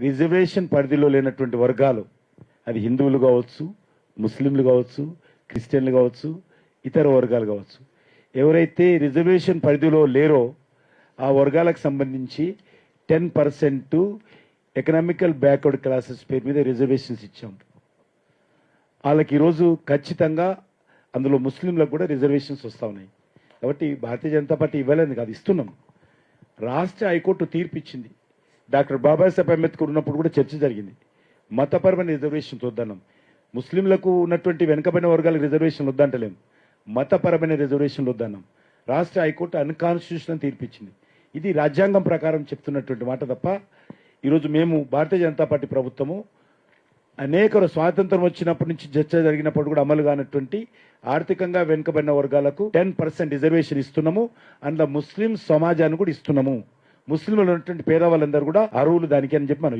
Reservation పరిధిలో లేనటువంటి వర్గాలు అది హిందువులు కావచ్చు ముస్లింలు కావచ్చు క్రిస్టియన్లు కావచ్చు ఇతర వర్గాలు కావచ్చు. ఎవరైతే రిజర్వేషన్ పరిధిలో లేరో ఆ వర్గాలకు సంబంధించి ten percent economical backward classes పేరు మీద రిజర్వేషన్స్ ఇచ్చాం. వాళ్ళకి ఈరోజు ఖచ్చితంగా అందులో ముస్లింలకు కూడా రిజర్వేషన్స్ వస్తూ ఉన్నాయి. కాబట్టి భారతీయ జనతా పార్టీ ఇవ్వలేదు కాదు ఇస్తున్నాం. రాష్ట్ర హైకోర్టు తీర్పు ఇచ్చింది. డాక్టర్ బాబాసాహెబ్ అంబేద్కర్ ఉన్నప్పుడు కూడా చర్చ జరిగింది. మతపరమైన రిజర్వేషన్ చూద్దాం ముస్లింలకు ఉన్నటువంటి వెనుకబడిన వర్గాలకు రిజర్వేషన్లు వద్దంటలేం. మతపరమైన రిజర్వేషన్లు వద్దన్నాం. రాష్ట్ర హైకోర్టు అన్కాన్స్టిట్యూషన్ తీర్పిచ్చింది. ఇది రాజ్యాంగం ప్రకారం చెప్తున్నటువంటి మాట తప్ప ఈరోజు మేము భారతీయ జనతా పార్టీ ప్రభుత్వము అనేక స్వాతంత్రం వచ్చినప్పటి నుంచి చర్చ జరిగినప్పుడు కూడా అమలు కానటువంటి ఆర్థికంగా వెనుకబడిన వర్గాలకు టెన్ పర్సెంట్ రిజర్వేషన్ ఇస్తున్నాము. అందులో ముస్లిం సమాజాన్ని కూడా ఇస్తున్నాము. ముస్లింలు ఉన్నటువంటి పేదవాళ్ళందరూ కూడా అరువులు దానికి అని చెప్పి మనం